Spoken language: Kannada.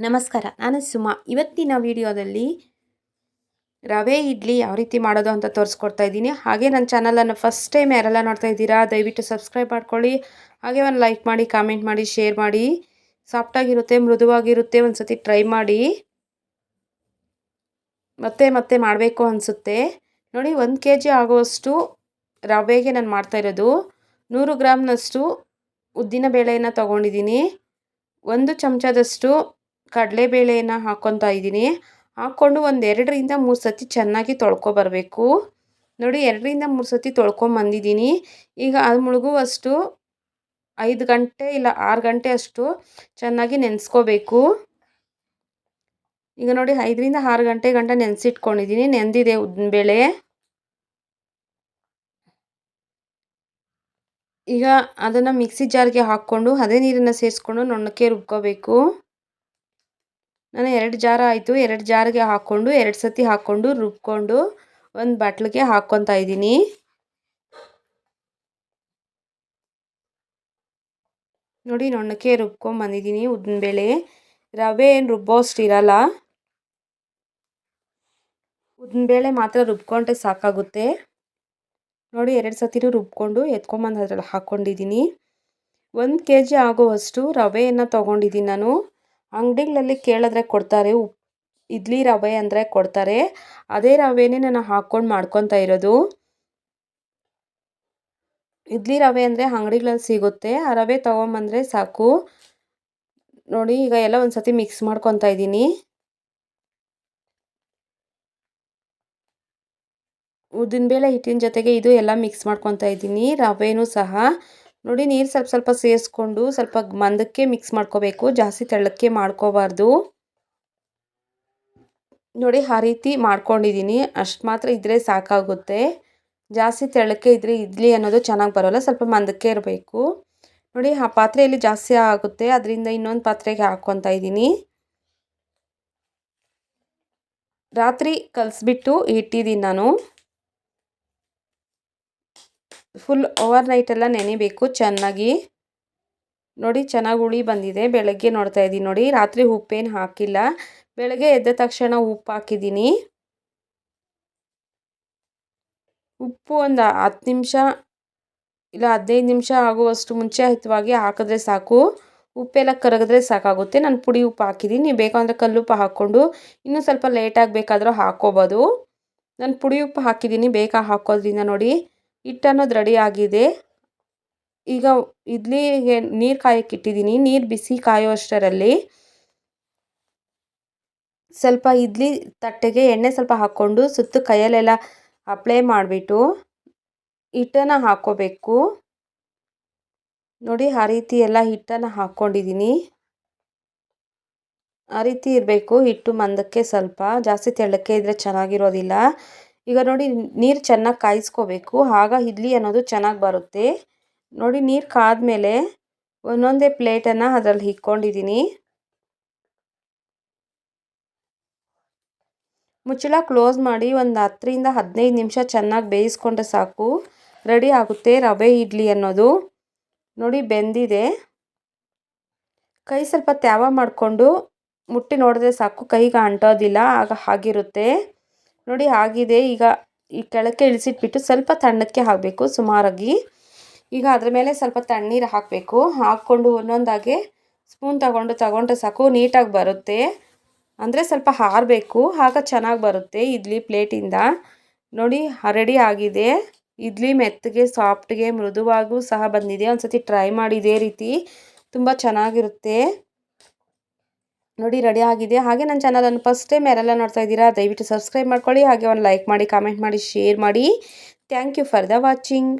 ನಮಸ್ಕಾರ, ನಾನು ಸುಮಾ. ಇವತ್ತಿನ ವಿಡಿಯೋದಲ್ಲಿ ರವೆ, ಇಡ್ಲಿ ಯಾವ ರೀತಿ ಮಾಡೋದು ಅಂತ ತೋರಿಸ್ಕೊಡ್ತಾ ಇದ್ದೀನಿ. ಹಾಗೆ ನನ್ನ ಚಾನಲನ್ನು ಫಸ್ಟ್ ಟೈಮ್ ಯಾರೆಲ್ಲ ನೋಡ್ತಾ ಇದ್ದೀರಾ, ದಯವಿಟ್ಟು ಸಬ್ಸ್ಕ್ರೈಬ್ ಮಾಡ್ಕೊಳ್ಳಿ. ಹಾಗೆ ಒಂದು ಲೈಕ್ ಮಾಡಿ ಕಾಮೆಂಟ್ ಮಾಡಿ ಶೇರ್ ಮಾಡಿ. ಸಾಫ್ಟಾಗಿರುತ್ತೆ ಮೃದುವಾಗಿರುತ್ತೆ ಒಂದು ಸತಿ ಟ್ರೈ ಮಾಡಿ. ಮತ್ತೆ ಮತ್ತೆ ಮಾಡಬೇಕು ಅನಿಸುತ್ತೆ. ನೋಡಿ, ಒಂದು ಕೆ ಜಿ ಆಗುವಷ್ಟು ರವೆಗೆ ನಾನು ಮಾಡ್ತಾ ಇರೋದು. ನೂರು ಗ್ರಾಮ್ನಷ್ಟು ಉದ್ದಿನ ಬೇಳೆಯನ್ನು ತೊಗೊಂಡಿದ್ದೀನಿ. ಒಂದು ಚಮಚದಷ್ಟು ಕಡಲೆಬೇಳೆಯನ್ನು ಹಾಕ್ಕೊತಾ ಇದ್ದೀನಿ. ಹಾಕ್ಕೊಂಡು ಒಂದು ಎರಡರಿಂದ ಮೂರು ಸತಿ ಚೆನ್ನಾಗಿ ತೊಳ್ಕೊಬರಬೇಕು ನೋಡಿ, ಎರಡರಿಂದ ಮೂರು ಸತಿ ತೊಳ್ಕೊಂಬಂದಿದ್ದೀನಿ ಈಗ ಅದು ಮುಳುಗುವಷ್ಟು ಐದು ಗಂಟೆ ಇಲ್ಲ ಆರು ಗಂಟೆ ಅಷ್ಟು ಚೆನ್ನಾಗಿ ನೆನೆಸ್ಕೋಬೇಕು. ಈಗ ನೋಡಿ, ಐದರಿಂದ ಆರು ಗಂಟೆ ಗಂಟ ನೆನೆಸಿಟ್ಕೊಂಡಿದ್ದೀನಿ. ನೆಂದಿದೆ ಉದ್ದಿನಬೇಳೆ. ಈಗ ಅದನ್ನು ಮಿಕ್ಸಿ ಜಾರ್ಗೆ ಹಾಕ್ಕೊಂಡು, ಅದೇ ನೀರನ್ನು ಸೇರಿಸ್ಕೊಂಡು ನೊಣಕ್ಕೆ ರುಬ್ಕೋಬೇಕು. ನಾನು ಎರಡು ಜಾರ ಆಯಿತು. ಎರಡು ಜಾರಿಗೆ ಹಾಕ್ಕೊಂಡು, ಎರಡು ಸತಿ ಹಾಕ್ಕೊಂಡು, ರುಬ್ಕೊಂಡು ಒಂದು ಬಟ್ಲಿಗೆ ಹಾಕ್ಕೊತಾ ಇದ್ದೀನಿ. ನೋಡಿ ನೊಣ್ಣಕ್ಕೆ ರುಬ್ಕೊಂಬಂದಿದ್ದೀನಿ ಉದ್ದಿನಬೇಳೆ. ರವೆ ಏನು ರುಬ್ಬೋಷ್ಟು ಇರಲ್ಲ. ಉದ್ದಿನಬೇಳೆ ಮಾತ್ರ ರುಬ್ಕೊಂಡ್ರೆ ಸಾಕಾಗುತ್ತೆ. ನೋಡಿ, ಎರಡು ಸತಿನೂ ರುಬ್ಕೊಂಡು ಎತ್ಕೊಂಬಂದು ಅದ್ರಲ್ಲಿ ಹಾಕ್ಕೊಂಡಿದ್ದೀನಿ. ಒಂದು ಕೆ ಜಿ ಆಗುವಷ್ಟು ರವೆಯನ್ನು ತೊಗೊಂಡಿದ್ದೀನಿ ನಾನು. ಅಂಗಡಿಗಳಲ್ಲಿ ಕೇಳಿದ್ರೆ ಕೊಡ್ತಾರೆ, ಉಪ್, ಇಡ್ಲಿ ರವೆ ಅಂದರೆ ಕೊಡ್ತಾರೆ. ಅದೇ ರವೆನೇ ನಾನು ಹಾಕ್ಕೊಂಡು ಮಾಡ್ಕೊತಾ ಇರೋದು. ಇಡ್ಲಿ ರವೆ ಅಂದರೆ ಅಂಗಡಿಗಳಲ್ಲಿ ಸಿಗುತ್ತೆ. ಆ ರವೆ ತೊಗೊಂಬಂದರೆ ಸಾಕು. ನೋಡಿ, ಈಗ ಎಲ್ಲ ಒಂದು ಸತಿ ಮಿಕ್ಸ್ ಮಾಡ್ಕೊತಾ ಇದ್ದೀನಿ. ಉದ್ದಿನಬೇಳೆ ಹಿಟ್ಟಿನ ಜೊತೆಗೆ ಇದು ಎಲ್ಲ ಮಿಕ್ಸ್ ಮಾಡ್ಕೊತಾ ಇದ್ದೀನಿ. ರವೆನೂ ಸಹ. ನೋಡಿ, ನೀರು ಸ್ವಲ್ಪ ಸ್ವಲ್ಪ ಸೇರಿಸ್ಕೊಂಡು ಸ್ವಲ್ಪ ಮಂದಕ್ಕೆ ಮಿಕ್ಸ್ ಮಾಡ್ಕೋಬೇಕು. ಜಾಸ್ತಿ ತೆಳ್ಳಕ್ಕೆ ಮಾಡ್ಕೋಬಾರ್ದು. ನೋಡಿ, ಆ ರೀತಿ ಮಾಡ್ಕೊಂಡಿದ್ದೀನಿ ಅಷ್ಟು ಮಾತ್ರ ಇದ್ದರೆ ಸಾಕಾಗುತ್ತೆ. ಜಾಸ್ತಿ ತೆಳ್ಳಕ್ಕೆ ಇದ್ದರೆ ಇಡ್ಲಿ ಅನ್ನೋದು ಚೆನ್ನಾಗಿ ಬರೋಲ್ಲ, ಸ್ವಲ್ಪ ಮಂದಕ್ಕೆ ಇರಬೇಕು. ನೋಡಿ, ಆ ಪಾತ್ರೆಯಲ್ಲಿ ಜಾಸ್ತಿ ಆಗುತ್ತೆ. ಅದರಿಂದ ಇನ್ನೊಂದು ಪಾತ್ರೆಗೆ ಹಾಕ್ಕೊತಾ ಇದ್ದೀನಿ ರಾತ್ರಿ ಕಲಿಸ್ಬಿಟ್ಟು ಇಟ್ಟಿದ್ದೀನಿ ನಾನು. ಫುಲ್ ಓವರ್ ನೈಟ್ ಎಲ್ಲ ನೆನೆಬೇಕು, ಚೆನ್ನಾಗಿ. ನೋಡಿ, ಚೆನ್ನಾಗಿ ಉಳಿ ಬಂದಿದೆ. ಬೆಳಗ್ಗೆ ನೋಡ್ತಾ ಇದ್ದೀನಿ ನೋಡಿ. ರಾತ್ರಿ ಉಪ್ಪೇನು ಹಾಕಿಲ್ಲ. ಬೆಳಗ್ಗೆ ಎದ್ದ ತಕ್ಷಣ ಉಪ್ಪು ಹಾಕಿದ್ದೀನಿ ಉಪ್ಪು ಒಂದು ಹತ್ತು ನಿಮಿಷ ಇಲ್ಲ ಹದಿನೈದು ನಿಮಿಷ ಆಗುವಷ್ಟು ಮುಂಚಿತವಾಗಿ ಹಾಕಿದ್ರೆ ಸಾಕು. ಉಪ್ಪೆಲ್ಲ ಕರಗಿದ್ರೆ ಸಾಕಾಗುತ್ತೆ. ನಾನು ಪುಡಿ ಉಪ್ಪು ಹಾಕಿದ್ದೀನಿ ನೀವು ಬೇಕಂದರೆ ಕಲ್ಲುಪ್ಪು ಹಾಕ್ಕೊಂಡು ಇನ್ನೂ ಸ್ವಲ್ಪ ಲೇಟಾಗಿ ಬೇಕಾದರೂ ಹಾಕ್ಕೋಬೋದು. ನಾನು ಪುಡಿ ಉಪ್ಪು ಹಾಕಿದ್ದೀನಿ ಬೇಕಾ ಹಾಕೋದ್ರಿಂದ ನೋಡಿ. ಹಿಟ್ಟು ಅನ್ನೋದು ರೆಡಿ ಆಗಿದೆ. ಈಗ ಇಡ್ಲಿಗೆ ನೀರು ಕಾಯಕ್ಕೆ ಇಟ್ಟಿದ್ದೀನಿ. ನೀರು ಬಿಸಿ ಕಾಯೋ ಅಷ್ಟರಲ್ಲಿ ಸ್ವಲ್ಪ ಇಡ್ಲಿ ತಟ್ಟೆಗೆ ಎಣ್ಣೆ ಸ್ವಲ್ಪ ಹಾಕ್ಕೊಂಡು ಸುತ್ತು ಕೈಯಲ್ಲೆಲ್ಲ ಅಪ್ಲೈ ಮಾಡಿಬಿಟ್ಟು ಹಿಟ್ಟನ್ನು ಹಾಕ್ಕೋಬೇಕು. ನೋಡಿ, ಆ ರೀತಿ ಎಲ್ಲ ಹಿಟ್ಟನ್ನು ಹಾಕ್ಕೊಂಡಿದ್ದೀನಿ. ಆ ರೀತಿ ಇರಬೇಕು. ಹಿಟ್ಟು ಮಂದಕ್ಕೆ ಸ್ವಲ್ಪ ಜಾಸ್ತಿ ತೆಳ್ಳಕ್ಕೆ ಇದ್ದರೆ ಚೆನ್ನಾಗಿರೋದಿಲ್ಲ. ಈಗ ನೋಡಿ, ನೀರು ಚೆನ್ನಾಗಿ ಕಾಯಿಸ್ಕೋಬೇಕು. ಆಗ ಇಡ್ಲಿ ಅನ್ನೋದು ಚೆನ್ನಾಗಿ ಬರುತ್ತೆ. ನೋಡಿ, ನೀರು ಕಾದ್ಮೇಲೆ ಒಂದೊಂದೇ ಪ್ಲೇಟನ್ನು ಅದರಲ್ಲಿ ಇಕ್ಕೊಂಡಿದ್ದೀನಿ ಮುಚ್ಚಳ ಕ್ಲೋಸ್ ಮಾಡಿ ಒಂದು ಹತ್ತರಿಂದ ಹದಿನೈದು ನಿಮಿಷ ಚೆನ್ನಾಗಿ ಬೇಯಿಸ್ಕೊಂಡ್ರೆ ಸಾಕು. ರೆಡಿ ಆಗುತ್ತೆ ರವೆ ಇಡ್ಲಿ ಅನ್ನೋದು. ನೋಡಿ, ಬೆಂದಿದೆ. ಕೈ ಸ್ವಲ್ಪ ತ್ಯಾವ ಮಾಡಿಕೊಂಡು ಮುಟ್ಟಿ ನೋಡಿದ್ರೆ ಸಾಕು. ಕೈಗೆ ಅಂಟೋದಿಲ್ಲ, ಆಗ ಹಾಗಿರುತ್ತೆ. ನೋಡಿ ಆಗಿದೆ ಈಗ ಈ ಕೆಳಕ್ಕೆ ಇಳಿಸಿಟ್ಬಿಟ್ಟು ಸ್ವಲ್ಪ ತಣ್ಣಕ್ಕೆ ಹಾಕಬೇಕು ಸುಮಾರಾಗಿ. ಈಗ ಅದ್ರ ಮೇಲೆ ಸ್ವಲ್ಪ ತಣ್ಣೀರು ಹಾಕಬೇಕು. ಹಾಕ್ಕೊಂಡು ಒಂದೊಂದಾಗೆ ಸ್ಪೂನ್ ತಗೊಂಡು ತಗೊಂಡ್ರೆ ಸಾಕು, ನೀಟಾಗಿ ಬರುತ್ತೆ. ಅಂದರೆ ಸ್ವಲ್ಪ ಹಾರಬೇಕು ಆಗ ಚೆನ್ನಾಗಿ ಬರುತ್ತೆ ಇಡ್ಲಿ ಪ್ಲೇಟಿಂದ. ನೋಡಿ, ರೆಡಿ ಆಗಿದೆ. ಇಡ್ಲಿ ಮೆತ್ತಗೆ, ಸಾಫ್ಟ್ಗೆ, ಮೃದುವಾಗೂ ಸಹ ಬಂದಿದೆ. ಒಂದು ಸತಿ ಟ್ರೈ ಮಾಡಿ ಇದೇ ರೀತಿ. ತುಂಬ ಚೆನ್ನಾಗಿರುತ್ತೆ. ನೋಡಿ ರೆಡಿ ಆಗಿದೆ. ಹಾಗೆ ನನ್ನ ಚಾನಲನ್ನು ಫಸ್ಟ್ ಟೈಮ್ ಯಾರೆಲ್ಲ ನೋಡ್ತಾ ಇದ್ದೀರಾ, ದಯವಿಟ್ಟು ಸಬ್ಸ್ಕ್ರೈಬ್ ಮಾಡ್ಕೊಳ್ಳಿ. ಹಾಗೆ ಒಂದು ಲೈಕ್ ಮಾಡಿ ಕಾಮೆಂಟ್ ಮಾಡಿ ಶೇರ್ ಮಾಡಿ. Thank you for the watching